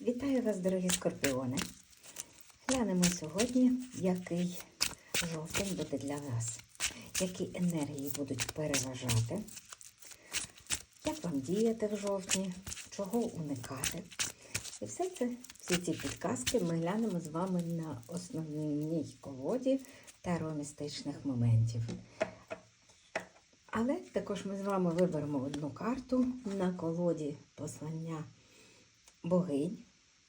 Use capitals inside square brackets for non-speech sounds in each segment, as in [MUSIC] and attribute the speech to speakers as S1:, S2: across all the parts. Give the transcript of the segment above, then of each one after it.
S1: Вітаю вас, дорогі скорпіони. Глянемо сьогодні, який жовтень буде для вас, які енергії будуть переважати, як вам діяти в жовтні, чого уникати. І все це, всі ці підказки ми глянемо з вами на основній колоді таромістичних моментів. Але також ми з вами виберемо одну карту на колоді послання богинь,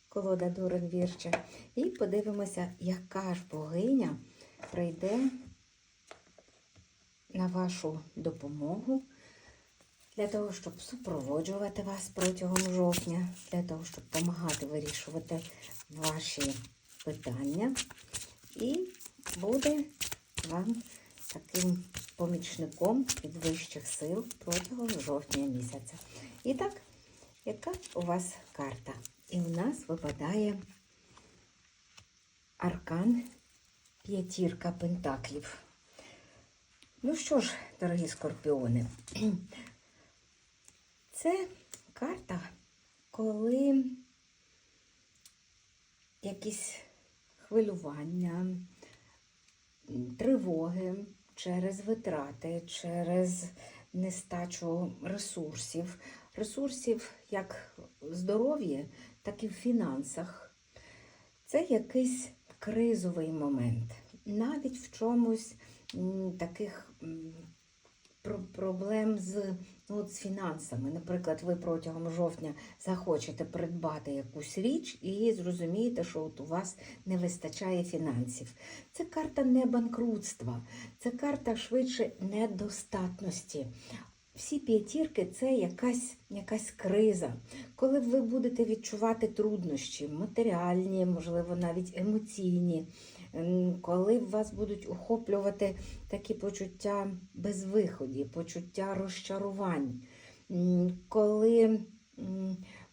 S1: колода Дурен Вірча, і подивимося, яка ж богиня прийде на вашу допомогу для того, щоб супроводжувати вас протягом жовтня, для того, щоб допомагати вирішувати ваші питання. І буде вам таким помічником від вищих сил протягом жовтня місяця. І так, яка у вас карта? І у нас випадає аркан п'ятірка пентаклів. Ну що ж, дорогі скорпіони, [CLEARS THROAT] це карта, коли якісь хвилювання, тривоги через витрати, через нестачу ресурсів, ресурсів як в здоров'ї, так і в фінансах. Це якийсь кризовий момент. Навіть в чомусь таких проблем з, ну, з фінансами. Наприклад, ви протягом жовтня захочете придбати якусь річ і зрозумієте, що от у вас не вистачає фінансів. Це карта не банкрутства, це карта швидше недостатності. Всі п'ятірки це якась, якась криза, коли ви будете відчувати труднощі, матеріальні, можливо, навіть емоційні, коли вас будуть охоплювати такі почуття безвиході, почуття розчарувань, коли,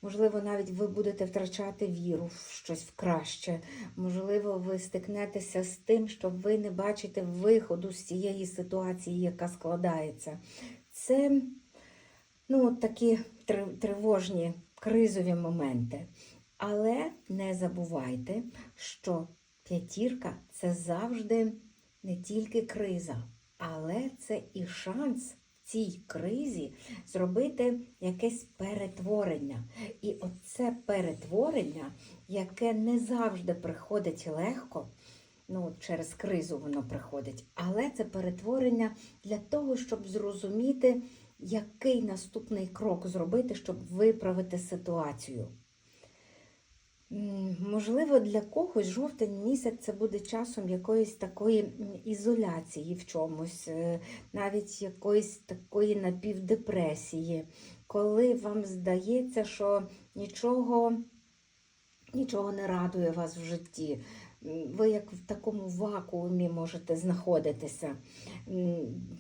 S1: можливо, навіть ви будете втрачати віру в щось в краще, можливо, ви стикнетеся з тим, що ви не бачите виходу з цієї ситуації, яка складається. Це ну, от такі тривожні кризові моменти. Але не забувайте, що п'ятірка це завжди не тільки криза, але це і шанс в цій кризі зробити якесь перетворення. І оце перетворення, яке не завжди приходить легко, ну, через кризу воно приходить, але це перетворення для того, щоб зрозуміти, який наступний крок зробити, щоб виправити ситуацію. Можливо, для когось жовтень місяць це буде часом якоїсь такої ізоляції в чомусь, е, навіть якоїсь такої напівдепресії, коли вам здається, що нічого, нічого не радує вас в житті. Ви як в такому вакуумі можете знаходитися,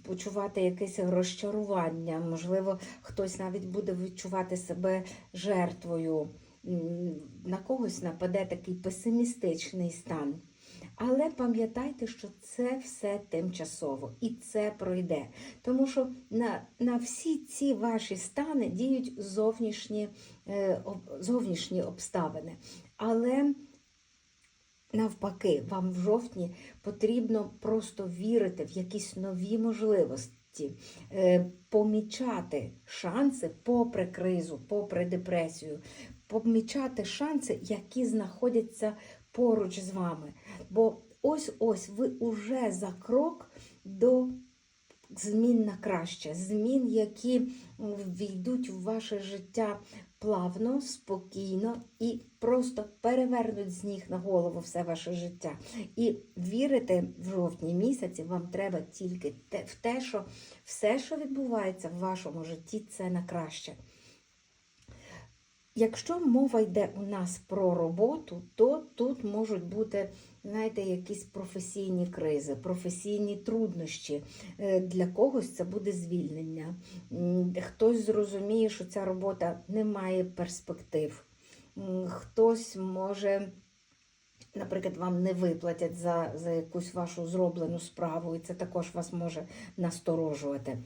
S1: почувати якесь розчарування, можливо, хтось навіть буде відчувати себе жертвою на когось нападе такий песимістичний стан. Але пам'ятайте, що це все тимчасово і це пройде. Тому що на, на всі ці ваші стани діють зовнішні, е, зовнішні обставини. Але навпаки, вам в жовтні потрібно просто вірити в якісь нові можливості, е, помічати шанси попри кризу, попри депресію, помічати шанси, які знаходяться поруч з вами. Бо ось-ось ви уже за крок до змін на краще, змін, які війдуть в ваше життя плавно, спокійно і просто перевернуть з ніг на голову все ваше життя. І вірити в жовтні місяці вам треба тільки в те, що все, що відбувається в вашому житті, це на краще. Якщо мова йде у нас про роботу, то тут можуть бути, знаєте, якісь професійні кризи, професійні труднощі. Е, Для когось це буде звільнення. Хтось зрозуміє, що ця робота не має перспектив. Хтось може, наприклад, вам не виплатять за, за якусь вашу зроблену справу, і це також вас може насторожувати.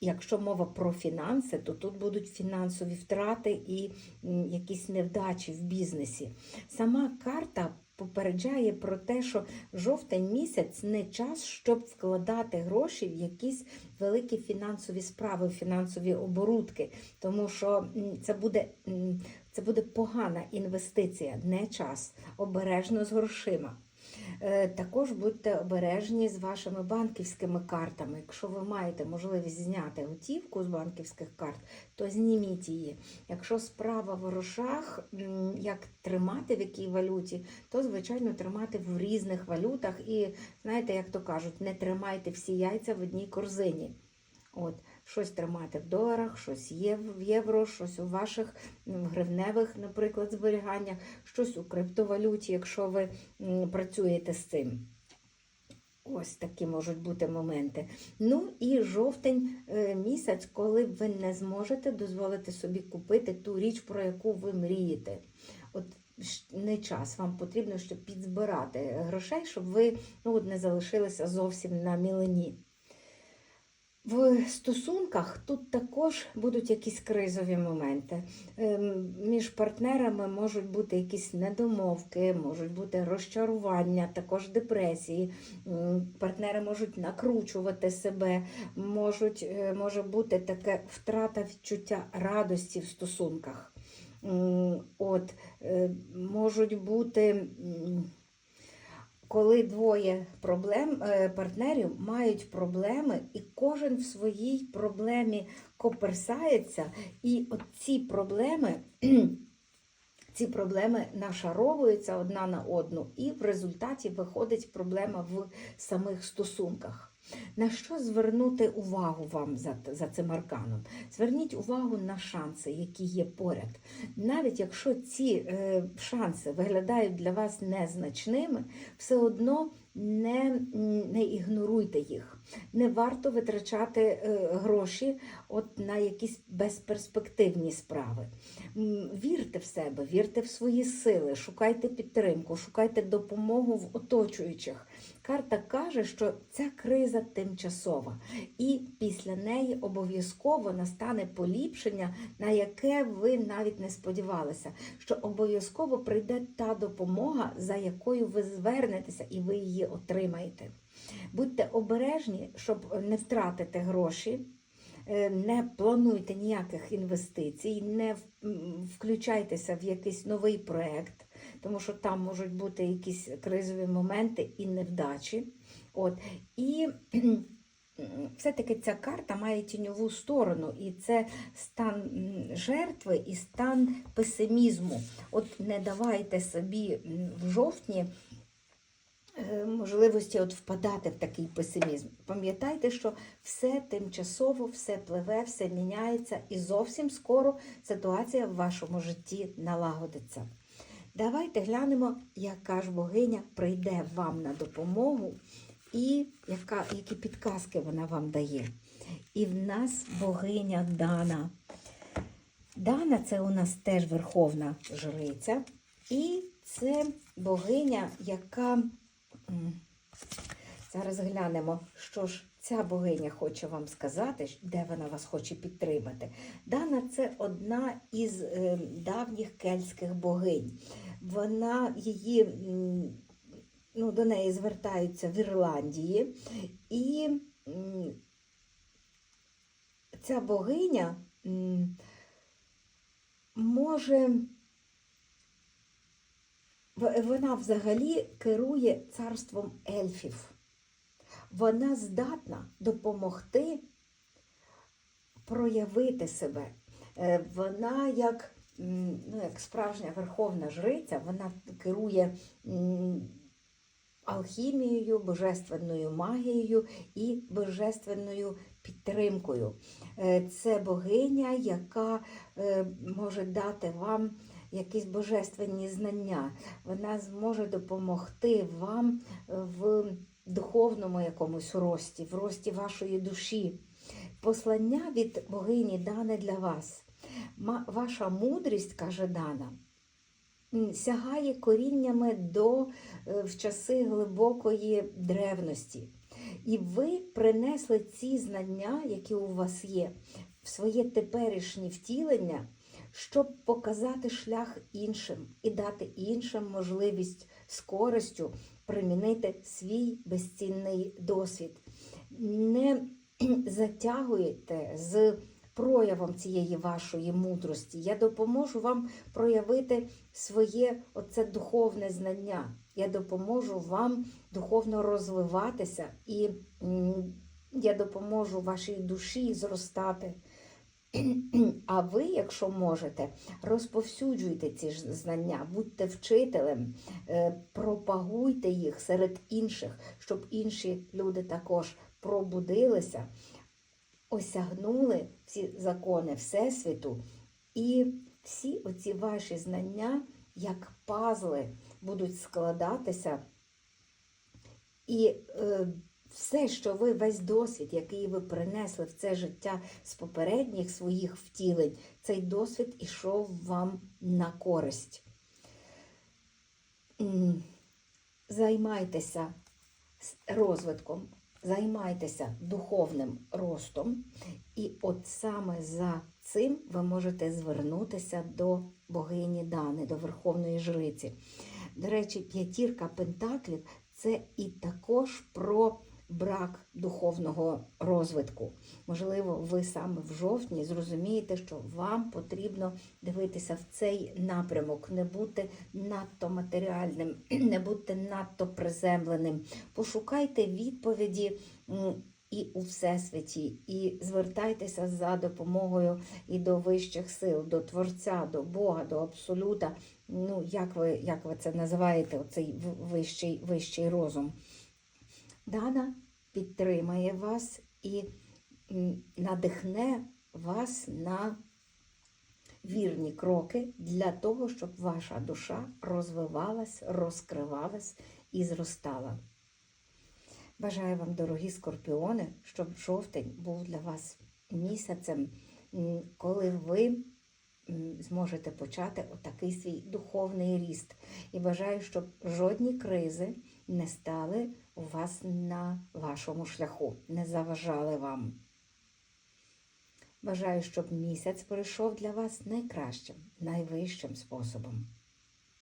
S1: Якщо мова про фінанси, то тут будуть фінансові втрати і якісь невдачі в бізнесі. Сама карта попереджає про те, що жовтень місяць не час, щоб вкладати гроші в якісь великі фінансові справи, фінансові оборудки, тому що це буде, це буде погана інвестиція, не час. Обережно з грошима. Е, Також будьте обережні з вашими банківськими картами. Якщо ви маєте можливість зняти готівку з банківських карт, то зніміть її. Якщо справа в грошах, як тримати в якій валюті, то звичайно тримати в різних валютах. І знаєте, як то кажуть, не тримайте всі яйця в одній корзині. От, щось тримати в доларах, щось є в євро, щось у ваших гривневих, наприклад, зберіганнях, щось у криптовалюті, якщо ви працюєте з цим. Ось такі можуть бути моменти. Ну і жовтень е, місяць, коли ви не зможете дозволити собі купити ту річ, про яку ви мрієте. От не час, вам потрібно щоб підзбирати грошей, щоб ви ну, от не залишилися зовсім на мілені. В стосунках тут також будуть якісь кризові моменти. Ем, Між партнерами можуть бути якісь недомовки, можуть бути розчарування, також депресії. Партнери можуть накручувати себе, можуть, е, може бути таке втрата відчуття радості в стосунках. От, е, можуть бути. Коли двоє проблем, е, партнерів мають проблеми, і кожен в своїй проблемі коперсається, і от ці проблеми, [CLEARS THROAT] ці проблеми нашаровуються одна на одну, і в результаті виходить проблема в самих стосунках. На що звернути увагу вам за, за цим арканом? Зверніть увагу на шанси, які є поряд. Навіть якщо ці е, шанси виглядають для вас незначними, все одно не, не ігноруйте їх. Не варто витрачати е, гроші от на якісь безперспективні справи. Вірте в себе, вірте в свої сили, шукайте підтримку, шукайте допомогу в оточуючих. Карта каже, що ця криза тимчасова, і після неї обов'язково настане поліпшення, на яке ви навіть не сподівалися, що обов'язково прийде та допомога, за якою ви звернетеся і ви її отримаєте. Будьте обережні, щоб не втратити гроші. Е, Не плануйте ніяких інвестицій, не включайтеся в якийсь новий проєкт, тому що там можуть бути якісь кризові моменти і невдачі. От. І все-таки ця карта має тіньову сторону, і це стан жертви і стан песимізму. От не давайте собі в жовтні е, можливості от впадати в такий песимізм. Пам'ятайте, що все тимчасово, все пливе, все міняється, і зовсім скоро ситуація в вашому житті налагодиться. Давайте глянемо, яка ж богиня прийде вам на допомогу і яка, які підказки вона вам дає. І в нас богиня Дана. Дана це у нас теж верховна жриця. І це богиня, яка. Зараз глянемо, що ж ця богиня хоче вам сказати, де вона вас хоче підтримати. Дана це одна із е, давніх кельтських богинь. Вона її, ну, до неї звертаються в Ірландії. І ця богиня може. Вона взагалі керує царством ельфів. Вона здатна допомогти проявити себе. Е, Вона як, ну, як справжня верховна жриця, вона керує алхімією, божественною магією і божественною підтримкою. Е, Це богиня, яка е, може дати вам якісь божественні знання. Вона зможе допомогти вам в духовному якомусь рості, в рості вашої душі. Послання від богині дане для вас. Ваша мудрість, каже Дана, сягає коріннями до е, в часи глибокої древності. І ви принесли ці знання, які у вас є, в своє теперішнє втілення, щоб показати шлях іншим і дати іншим можливість з користю примінити свій безцінний досвід. Не [CLEARS THROAT] затягуєте з проявом цієї вашої мудрості. Я допоможу вам проявити своє оце духовне знання. Я допоможу вам духовно розвиватися, і я допоможу вашій душі зростати. А ви, якщо можете, розповсюджуйте ці ж знання, будьте вчителем, е, пропагуйте їх серед інших, щоб інші люди також пробудилися, осягнули всі закони Всесвіту, і всі оці ваші знання, як пазли, будуть складатися. І е, все, що ви, весь досвід, який ви принесли в це життя з попередніх своїх втілень, цей досвід ішов вам на користь. Займайтеся розвитком, займайтеся духовним ростом, і от саме за цим ви можете звернутися до богині Дани, до Верховної Жриці. До речі, п'ятірка пентаклів це і також про брак духовного розвитку. Можливо, ви саме в жовтні зрозумієте, що вам потрібно дивитися в цей напрямок, не бути надто матеріальним, [CLEARS THROAT] не бути надто приземленим. Пошукайте відповіді. І у всесвіті, і звертайтеся за допомогою і до вищих сил, до Творця, до Бога, до Абсолюта. Ну, як ви, як ви це називаєте, оцей вищий, вищий розум. Дана підтримає вас і надихне вас на вірні кроки для того, щоб ваша душа розвивалась, розкривалась і зростала. Бажаю вам, дорогі скорпіони, щоб жовтень був для вас місяцем, коли ви зможете почати отакий свій духовний ріст. І бажаю, щоб жодні кризи не стали у вас на вашому шляху, не заважали вам. Бажаю, щоб місяць пройшов для вас найкращим, найвищим способом.